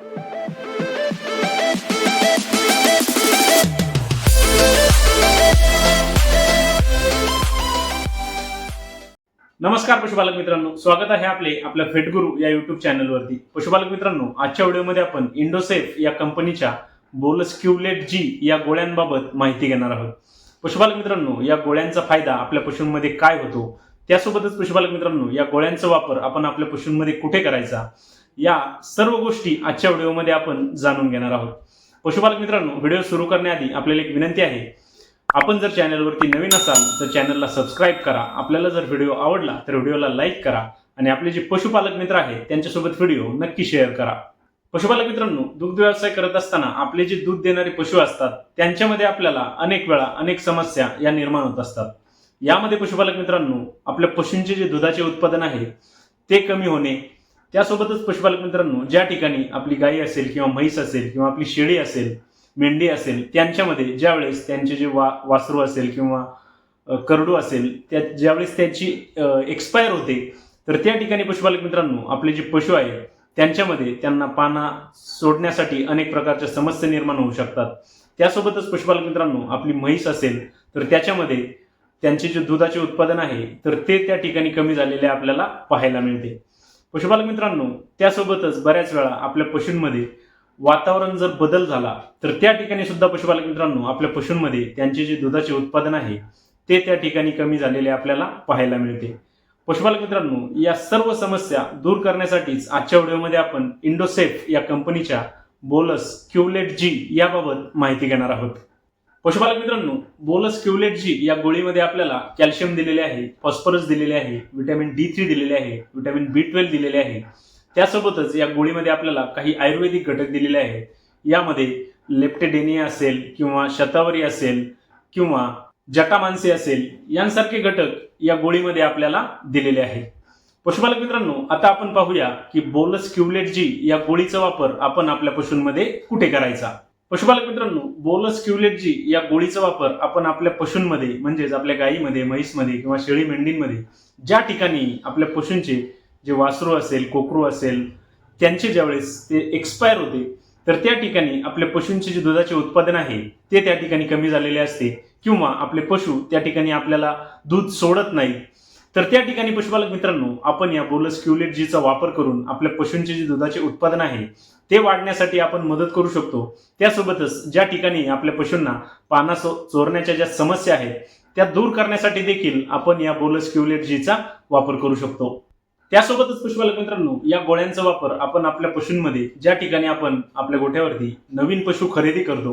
नमस्कार पशुपालक मित्रांनो स्वागत आहे आपले आपल्या फेटगुरु या युट्यूब चॅनलवरती पशुपालक मित्रांनो आजच्या व्हिडिओमध्ये आपण इंडोसेफ या कंपनीच्या बोलस क्युलेट जी या गोळ्यांबाबत माहिती घेणार आहोत. पशुपालक मित्रांनो या गोळ्यांचा फायदा आपल्या पशूंमध्ये काय होतो? त्यासोबतच पशुपालक मित्रांनो या गोळ्यांचा वापर आपण आपल्या पशूंमध्ये कुठे करायचा? या सर्व गोष्टी आजच्या व्हिडिओमध्ये आपण जाणून घेणार आहोत. पशुपालक मित्रांनो व्हिडिओ सुरू करण्याआधी आपल्याला एक विनंती आहे. आपण जर चॅनलवरती नवीन असाल तर चॅनलला सबस्क्राईब करा. आपल्याला जर व्हिडिओ आवडला तर व्हिडिओला लाईक करा. आणि आपले जे पशुपालक मित्र आहेत त्यांच्यासोबत व्हिडिओ नक्की शेअर करा. पशुपालक मित्रांनो दुग्ध व्यवसाय करत असताना आपले जे दूध देणारे पशु असतात त्यांच्यामध्ये आपल्याला अनेक वेळा अनेक समस्या या निर्माण होत असतात. यामध्ये पशुपालक मित्रांनो आपल्या पशूंचे जे दुधाचे उत्पादन आहे ते कमी होणे त्यासोबतच पशुपालक मित्रांनो ज्या ठिकाणी आपली गाई असेल किंवा म्हैस असेल किंवा आपली शेळी असेल मेंढी असेल त्यांच्यामध्ये ज्यावेळेस त्यांचे जे वा वासरू असेल किंवा करडू असेल त्या ज्यावेळेस त्याची एक्सपायर होते तर त्या ठिकाणी पशुपालक मित्रांनो आपले जे पशु आहेत त्यांच्यामध्ये त्यांना पाना सोडण्यासाठी अनेक प्रकारच्या समस्या निर्माण होऊ शकतात. त्यासोबतच पशुपालक मित्रांनो आपली म्हैस असेल तर त्याच्यामध्ये त्यांचे जे दुधाचे उत्पादन आहे तर ते त्या ठिकाणी कमी झालेले आपल्याला पाहायला मिळते. पशुपालक मित्रांनो त्यासोबतच बऱ्याच वेळा आपल्या पशूंमध्ये वातावरण जर बदल झाला तर त्या ठिकाणी सुद्धा पशुपालक मित्रांनो आपल्या पशूंमध्ये त्यांचे जे दुधाचे उत्पादन आहे ते त्या ठिकाणी कमी झालेले आपल्याला पाहायला मिळते. पशुपालक मित्रांनो या सर्व समस्या दूर करण्यासाठीच आजच्या व्हिडिओमध्ये आपण इंडोसेफ या कंपनीच्या बोलस क्युलेट जी याबाबत माहिती घेणार आहोत. पशुपालक मित्रांनो बोलस क्युलेट जी या गोळीमध्ये आपल्याला कॅल्शियम दिलेले आहे फॉस्फरस दिलेले आहे व्हिटॅमिन डी थ्री दिलेले आहे व्हिटॅमिन बी ट्वेल्व दिलेले आहे. त्यासोबतच या गोळीमध्ये आपल्याला काही आयुर्वेदिक घटक दिलेले आहेत. यामध्ये लेप्टेडेनिया असेल किंवा शतावरी असेल किंवा जटामांसी असेल यांसारखे घटक या गोळीमध्ये आपल्याला दिलेले आहेत. पशुपालक मित्रांनो आता आपण पाहूया की बोलस क्युलेट जी या गोळीचा वापर आपण आपल्या पशूंमध्ये कुठे करायचा? पशुपालक मित्रांनो बोलस क्युलेटजी या गोळीचा वापर आपण आपल्या पशूंमध्ये म्हणजेच आपल्या गायीमध्ये म्हैसमध्ये किंवा शेळी मेंढींमध्ये ज्या ठिकाणी आपल्या पशूंचे जे वासरू असेल कोकरू असेल त्यांचे ज्यावेळेस ते एक्सपायर होते तर त्या ठिकाणी आपल्या पशूंचे जे दुधाचे उत्पादन आहे ते त्या ठिकाणी कमी झालेले असते किंवा आपले पशु त्या ठिकाणी आपल्याला दूध सोडत नाही तर त्या ठिकाणी पशुपालक मित्रांनो आपण या बोलस क्युलेट जीचा वापर करून आपल्या पशूंचे जे दुधाचे उत्पादन आहे ते वाढण्यासाठी आपण मदत करू शकतो. त्यासोबतच ज्या ठिकाणी आपल्या पशूंना पाना चोरण्याच्या ज्या समस्या आहेत त्या दूर करण्यासाठी देखील आपण या बोलस क्युलेट जीचा वापर करू शकतो. त्यासोबतच पशुपालक मित्रांनो या गोळ्यांचा वापर आपण आपल्या पशूंमध्ये ज्या ठिकाणी आपण आपल्या गोठ्यावरती नवीन पशु खरेदी करतो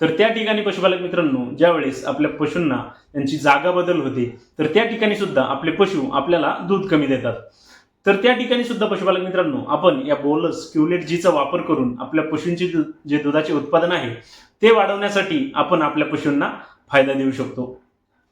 तर त्या ठिकाणी पशुपालक मित्रांनो ज्यावेळेस आपल्या पशूंना त्यांची जागा बदल होते तर त्या ठिकाणी सुद्धा आपले पशु आपल्याला दूध कमी देतात. तर त्या ठिकाणी सुद्धा पशुपालक मित्रांनो आपण या बोलस क्युलेट जीचा वापर करून आपल्या पशूंची जे दुधाचे उत्पादन आहे ते वाढवण्यासाठी आपण आपल्या पशूंना फायदा देऊ शकतो.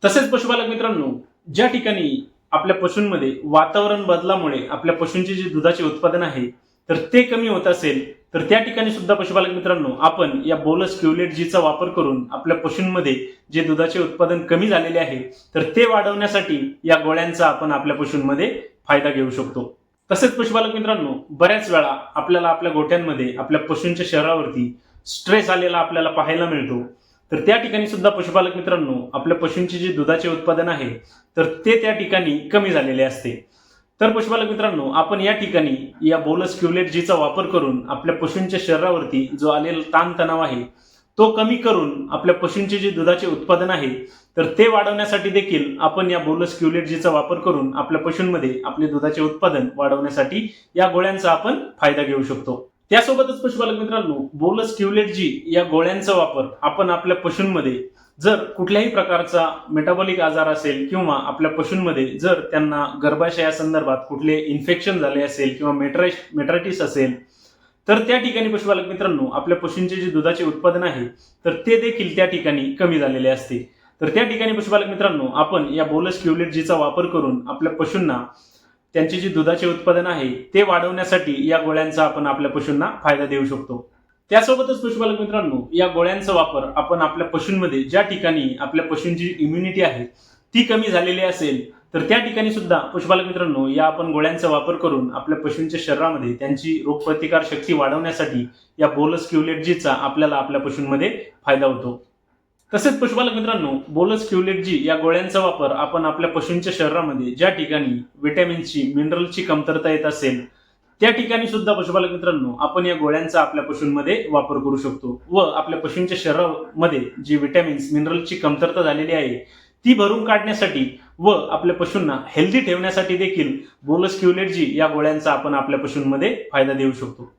तसेच पशुपालक मित्रांनो ज्या ठिकाणी आपल्या पशूंमध्ये वातावरण बदलामुळे आपल्या पशूंचे जे दुधाचे उत्पादन आहे तर ते कमी होत असेल तर त्या ठिकाणी सुद्धा पशुपालक मित्रांनो आपण या बोलस क्युलेट जीचा वापर करून आपल्या पशूंमध्ये जे दुधाचे उत्पादन कमी झालेले आहे तर ते वाढवण्यासाठी या गोळ्यांचा आपण आपल्या पशूंमध्ये फायदा घेऊ शकतो. तसेच पशुपालक मित्रांनो बऱ्याच वेळा आपल्याला आपल्या गोठ्यांमध्ये आपल्या पशूंच्या शरीरावरती स्ट्रेस आलेला आपल्याला पाहायला मिळतो. तर त्या ठिकाणी सुद्धा पशुपालक मित्रांनो आपल्या पशूंचे जे दुधाचे उत्पादन आहे तर ते त्या ठिकाणी कमी झालेले असते. तर पशुपालक मित्रांनो आपण या ठिकाणी या बोलस क्युलेट जीचा वापर करून आपल्या पशूंच्या शरीरावरती जो आलेला ताणतणाव आहे तो कमी करून आपल्या पशूंचे जे दुधाचे उत्पादन आहे तर ते वाढवण्यासाठी देखील आपण या बोलस क्युलेट जीचा वापर करून आपल्या पशूंमध्ये आपले दुधाचे उत्पादन वाढवण्यासाठी या गोळ्यांचा आपण फायदा घेऊ शकतो. त्यासोबतच पशुपालक मित्रांनो बोलस क्युलेट जी या गोळ्यांचा वापर आपण आपल्या पशूंमध्ये जर कुठल्याही प्रकारचा मेटाबॉलिक आजार असेल किंवा आपल्या पशूंमध्ये जर त्यांना गर्भाशयासंदर्भात कुठले इन्फेक्शन झाले असेल किंवा मेट्राइश मेट्रायटिस असेल तर त्या ठिकाणी पशुपालक मित्रांनो आपल्या पशूंचे जे दुधाचे उत्पादन आहे तर ते देखील त्या ठिकाणी कमी झालेले असते. तर त्या ठिकाणी पशुपालक मित्रांनो आपण या बोलस क्युलेटजीचा वापर करून आपल्या पशूंना त्यांचे जे दुधाचे उत्पादन आहे ते वाढवण्यासाठी या गोळ्यांचा आपण आपल्या पशूंना फायदा देऊ शकतो. त्यासोबतच पशुपालक मित्रांनो या गोळ्यांचा वापर आपण आपल्या पशूंमध्ये ज्या ठिकाणी आपल्या पशूंची इम्युनिटी आहे ती कमी झालेली असेल तर त्या ठिकाणी सुद्धा पशुपालक मित्रांनो या आपण गोळ्यांचा वापर करून आपल्या पशूंच्या शरीरामध्ये त्यांची रोगप्रतिकार शक्ती वाढवण्यासाठी या बोलस क्युलेटजीचा आपल्याला आपल्या पशूंमध्ये फायदा होतो. तसेच पशुपालक मित्रांनो बोलस क्युलेटजी या गोळ्यांचा वापर आपण आपल्या पशूंच्या शरीरामध्ये ज्या ठिकाणी विटॅमिनची मिनरलची कमतरता येत असेल त्या ठिकाणी सुद्धा पशुपालक मित्रांनो आपण या गोळ्यांचा आपल्या पशूंमध्ये वापर करू शकतो व आपल्या पशूंच्या शरीरामध्ये जी विटॅमिन्स मिनरलची कमतरता झालेली आहे ती भरून काढण्यासाठी व आपल्या पशूंना हेल्दी ठेवण्यासाठी देखील बोलस क्युलेटजी या गोळ्यांचा आपण आपल्या पशूंमध्ये फायदा देऊ शकतो.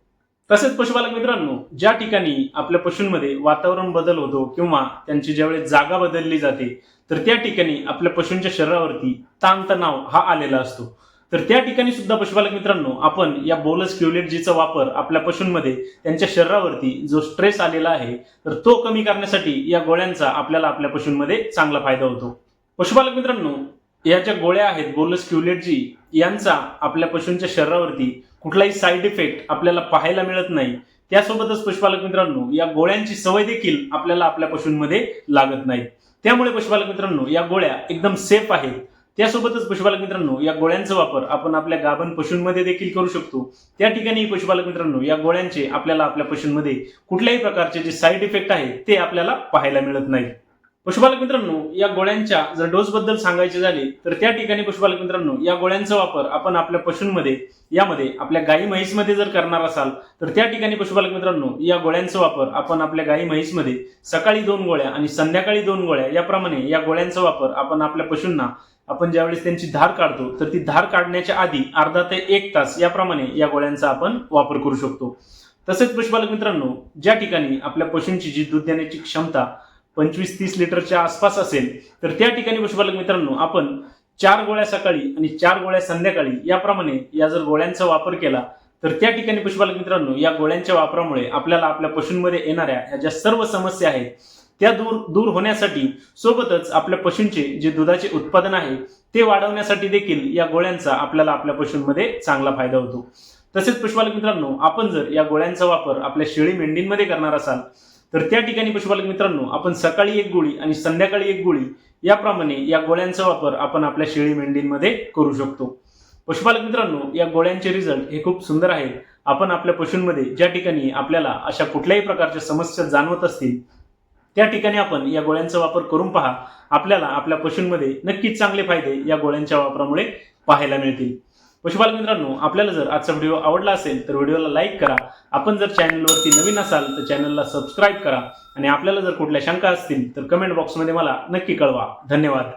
तसेच पशुपालक मित्रांनो ज्या ठिकाणी आपल्या पशूंमध्ये वातावरण बदल होतो किंवा त्यांची ज्यावेळेस जागा बदलली जाते तर त्या ठिकाणी आपल्या पशूंच्या शरीरावरती ताणतणाव हा आलेला असतो. तर त्या ठिकाणी सुद्धा पशुपालक मित्रांनो आपण या बोलस क्युलेटजीचा वापर आपल्या पशूंमध्ये त्यांच्या शरीरावरती जो स्ट्रेस आलेला आहे तर तो कमी करण्यासाठी या गोळ्यांचा आपल्याला आपल्या पशूंमध्ये चांगला फायदा होतो. पशुपालक मित्रांनो या ज्या गोळ्या आहेत बोलस क्युलेटजी यांचा आपल्या पशूंच्या शरीरावरती कुठलाही साईड इफेक्ट आपल्याला पाहायला मिळत नाही. त्यासोबतच पशुपालक मित्रांनो या गोळ्यांची सवय देखील आपल्याला आपल्या पशूंमध्ये लागत नाही. त्यामुळे पशुपालक मित्रांनो या गोळ्या एकदम सेफ आहेत. त्यासोबतच पशुपालक मित्रांनो या गोळ्यांचा वापर आपण आपल्या गाभण पशूंमध्ये देखील करू शकतो. त्या ठिकाणी पशुपालक मित्रांनो या गोळ्यांचे आपल्याला आपल्या पशूंमध्ये कुठल्याही प्रकारचे जे साईड इफेक्ट आहे ते आपल्याला पाहायला मिळत नाही. पशुपालक मित्रांनो या गोळ्यांच्या जर डोस बद्दल सांगायचे झाले तर त्या ठिकाणी पशुपालक मित्रांनो या गोळ्यांचा वापर आपण आपल्या पशूंमध्ये यामध्ये आपल्या गाई म्हैसमध्ये जर करणार असाल तर त्या ठिकाणी पशुपालक मित्रांनो या गोळ्यांचा वापर आपण आपल्या गाई म्हैसमध्ये सकाळी दोन गोळ्या आणि संध्याकाळी दोन गोळ्या याप्रमाणे या गोळ्यांचा वापर आपण आपल्या पशूंना आपण ज्यावेळेस त्यांची धार काढतो तर ती धार काढण्याच्या आधी अर्धा ते एक तास याप्रमाणे या गोळ्यांचा आपण वापर करू शकतो. तसेच पशुपालक मित्रांनो ज्या ठिकाणी आपल्या पशूंची जी दूध देण्याची क्षमता पंचवीस तीस लिटरच्या आसपास असेल तर त्या ठिकाणी पशुपालक मित्रांनो आपण चार गोळ्या सकाळी आणि चार गोळ्या संध्याकाळी याप्रमाणे या जर गोळ्यांचा वापर केला तर त्या ठिकाणी पशुपालक मित्रांनो या गोळ्यांच्या वापरामुळे आपल्याला आपल्या पशूंमध्ये येणाऱ्या ह्या ज्या सर्व समस्या आहेत त्या दूर दूर होण्यासाठी सोबतच आपल्या पशूंचे जे दुधाचे उत्पादन आहे ते वाढवण्यासाठी देखील या गोळ्यांचा आपल्याला आपल्या पशूंमध्ये चांगला फायदा होतो. तसेच पशुपालक मित्रांनो आपण जर या गोळ्यांचा वापर आपल्या शेळी मेंढींमध्ये करणार असाल तर त्या ठिकाणी पशुपालक मित्रांनो आपण सकाळी एक गोळी आणि संध्याकाळी एक गोळी याप्रमाणे या गोळ्यांचा वापर आपण आपल्या शेळी मेंढींमध्ये करू शकतो. पशुपालक मित्रांनो या गोळ्यांचे रिझल्ट हे खूप सुंदर आहेत. आपण आपल्या पशूंमध्ये ज्या ठिकाणी आपल्याला अशा कुठल्याही प्रकारच्या समस्या जाणवत असतील त्या ठिकाणी आपण या गोळ्यांचा वापर करून पहा. आपल्याला आपल्या पशूंमध्ये नक्कीच चांगले फायदे या गोळ्यांच्या वापरामुळे पाहायला मिळतील. पशुपालक मित्रांनो आपल्याला जर आजचा व्हिडिओ आवडला असेल तर व्हिडिओला लाईक करा. आपण जर चॅनलवरती नवीन असाल तर चॅनलला सबस्क्राईब करा. आणि आपल्याला जर कुठल्या शंका असतील तर कमेंट बॉक्समध्ये मला नक्की कळवा. धन्यवाद.